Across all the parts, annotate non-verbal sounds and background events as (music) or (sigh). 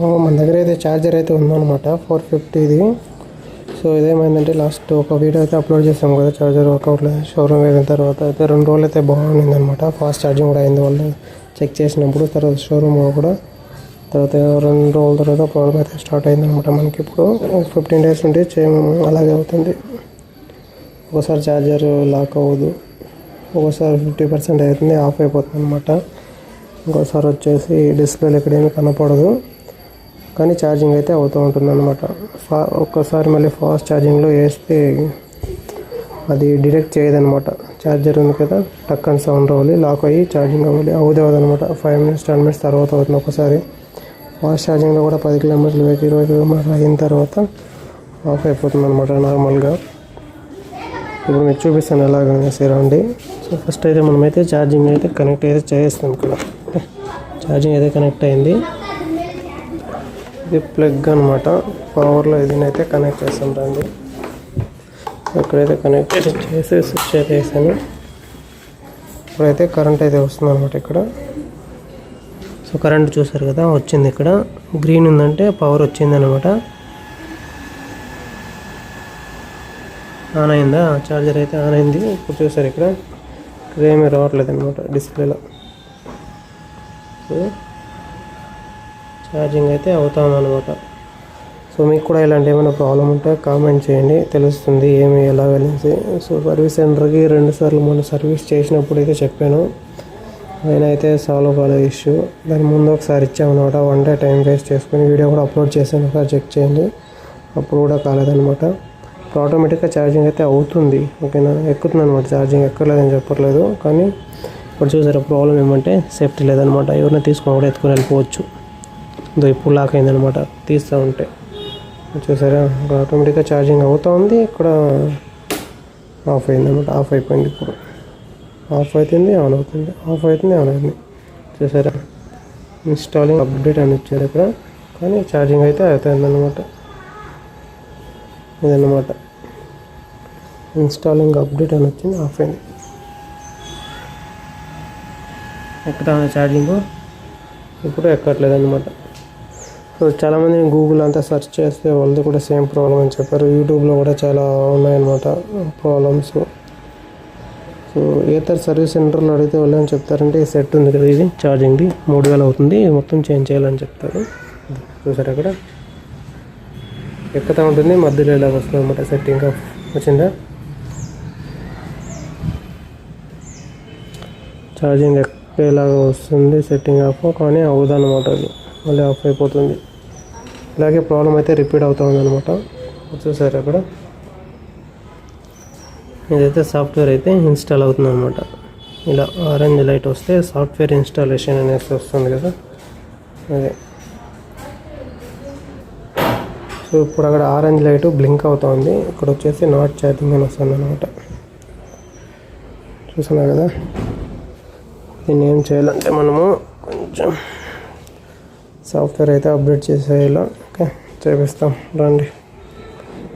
మన దగ్గర అయితే ఛార్జర్ అయితే ఉందన్నమాట ఫోర్ ఫిఫ్టీది సో ఇదేమైందంటే లాస్ట్ ఒక వీడియో అయితే అప్లోడ్ చేసాం కదా ఛార్జర్ వర్కౌట్లో షోరూమ్ వెళ్ళిన తర్వాత అయితే రెండు రోజులు అయితే బాగుండింది అనమాట ఫాస్ట్ ఛార్జింగ్ కూడా అయింది వాళ్ళు చెక్ చేసినప్పుడు తర్వాత షోరూమ్ కూడా. తర్వాత రెండు రోజుల తర్వాత ప్రాబ్లం అయితే స్టార్ట్ అయింది అనమాట మనకి ఇప్పుడు. ఫిఫ్టీన్ డేస్ ఉంటే సేమ్ అలాగే అవుతుంది. ఒకసారి ఛార్జర్ లాక్ అవ్వదు. ఒకసారి ఫిఫ్టీ పర్సెంట్ అవుతుంది ఆఫ్ అయిపోతుంది అనమాట ఇంకోసారి వచ్చేసి డిస్ప్లేలు ఎక్కడేమీ కనపడదు. కానీ ఛార్జింగ్ అయితే అవుతూ ఉంటుంది అనమాట ఫా ఒక్కసారి మళ్ళీ ఫాస్ట్ ఛార్జింగ్లో వేస్తే అది డిడెక్ట్ చేయదనమాట ఛార్జర్ ఉంది కదా టక్ అని సౌండ్ అవ్వాలి లాక్ అయ్యి ఛార్జింగ్ అవ్వాలి అవుదే అనమాట ఫైవ్ మినిట్స్ టెన్ మినిట్స్ తర్వాత అవుతుంది ఒకసారి ఫాస్ట్ ఛార్జింగ్లో కూడా పది కిలోమీటర్లు వెయ్యి ఇరవై కిలోమీటర్లు అయిన తర్వాత ఆఫ్ అయిపోతుంది అనమాట నార్మల్గా. ఇప్పుడు మీకు చూపిస్తాను ఎలాగనేసి రండి. సో ఫస్ట్ అయితే మనమైతే ఛార్జింగ్ అయితే కనెక్ట్ అయితే చేస్తాం ఇక్కడ. (laughs) ఛార్జింగ్ అయితే కనెక్ట్ అయింది. ఇది ప్లగ్ అనమాట పవర్లో ఇదినైతే కనెక్ట్ చేస్తాం రండి ఇక్కడైతే కనెక్ట్ చేసి స్విచ్ అయితే వేసాను ఇప్పుడైతే కరెంట్ అయితే వస్తుంది అనమాట ఇక్కడ. సో కరెంట్ చూసారు కదా వచ్చింది ఇక్కడ. గ్రీన్ ఉందంటే పవర్ వచ్చింది అనమాట ఆన్ అయిందా? చార్జర్ అయితే ఆన్ అయింది. ఇప్పుడు చూసారు ఇక్కడ. ఇక్కడ ఏమీ రావట్లేదు అనమాట డిస్ప్లేలో సో ఛార్జింగ్ అయితే అవుతామన్నమాట. సో మీకు కూడా ఇలాంటి ఏమైనా ప్రాబ్లం ఉంటే కామెంట్ చేయండి. తెలుస్తుంది ఏమి ఎలా వెళ్ళేసి సో సర్వీస్ సెంటర్కి రెండుసార్లు మనం మొన్న సర్వీస్ చేసినప్పుడు అయితే చెప్పాను. ఆయన అయితే సాల్వ్ కాలేదు ఇష్యూ దాని ముందు ఒకసారి ఇచ్చామన్నమాట. వన్ డే టైం వేస్ట్ చేసుకుని వీడియో కూడా అప్లోడ్ చేశాను. ఒకసారి చెక్ చేయండి. అప్పుడు కూడా కాలేదన్నమాట. ఇప్పుడు ఆటోమేటిక్గా ఛార్జింగ్ అయితే అవుతుంది. ఓకేనా? ఎక్కుతుంది అనమాట ఛార్జింగ్ ఎక్కర్లేదని చెప్పట్లేదు. కానీ ఇప్పుడు చూసారా ప్రాబ్లం ఏమంటే సేఫ్టీ లేదనమాట ఎవరిని తీసుకోకుండా ఎత్తుకొని వెళ్ళిపోవచ్చు. ఇప్పుడు లాక్ అయిందనమాట తీస్తూ ఉంటే. చూసారా? ఆటోమేటిక్గా ఛార్జింగ్ అవుతూ ఉంది. ఇక్కడ ఆఫ్ అయిందనమాట ఆఫ్ అయిపోయింది ఇప్పుడు. ఆఫ్ అవుతుంది ఆన్ అవుతుంది. ఆఫ్ అవుతుంది ఆన్ అవుతుంది. చూసారా? ఇన్స్టాలింగ్ అప్డేట్ అని వచ్చారు ఇక్కడ. కానీ ఛార్జింగ్ అయితే అవుతుందన్నమాట. ఇదన్నమాట. ఇన్స్టాలింగ్ అప్డేట్ అని వచ్చింది ఆఫ్ అయింది. ఎక్కుతా ఛార్జింగ్? ఇప్పుడు ఎక్కట్లేదు అనమాట చాలామంది గూగుల్ అంతా సెర్చ్ చేస్తే వాళ్ళది కూడా సేమ్ ప్రాబ్లం అని చెప్పారు. యూట్యూబ్లో కూడా చాలా ఉన్నాయన్నమాట ప్రాబ్లమ్స్ సో ఏతర్ సర్వీస్ సెంటర్లో అడిగితే వాళ్ళు ఏం చెప్తారంటే ఈ సెట్ ఉంది కదా ఇది ఛార్జింగ్ది మూడు వేలు అవుతుంది మొత్తం చేంజ్ చేయాలని చెప్తారు. చూసారు అక్కడ ఎక్కుతా ఉంటుంది మధ్యలో ఇలా వస్తుంది అనమాట సెట్టింగ్ ఆఫ్ వచ్చిందా? ఛార్జింగ్ ఎక్కేలాగా వస్తుంది సెట్టింగ్ ఆఫ్ కానీ అవుదన్నమాట అది. మళ్ళీ ఆఫ్ అయిపోతుంది. ఇలాగే ప్రాబ్లం అయితే రిపీట్ అవుతుంది అనమాట చూసారు అక్కడ ఇదైతే సాఫ్ట్వేర్ అయితే ఇన్స్టాల్ అవుతుంది అనమాట ఇలా ఆరెంజ్ లైట్ వస్తే సాఫ్ట్వేర్ ఇన్స్టాలేషన్ అనేసి వస్తుంది కదా? అదే. సో ఇప్పుడు అక్కడ ఆరెంజ్ లైట్ బ్లింక్ అవుతుంది ఇక్కడ వచ్చేసి నాట్ ఛార్జింగ్ అని వస్తుంది అనమాట చూస్తున్నా కదా? దీన్ని ఏం చేయాలంటే మనము కొంచెం సాఫ్ట్వేర్ అయితే అప్డేట్ చేసేలా చేపిస్తాం. రండి.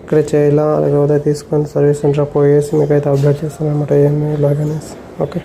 ఇక్కడ చేయాలా? లేకపోతే తీసుకొని సర్వీస్ సెంటర్ పోయేసి మీకైతే అప్డేట్ చేస్తాను అనమాట ఏమి ఇలాగనేసి ఓకే.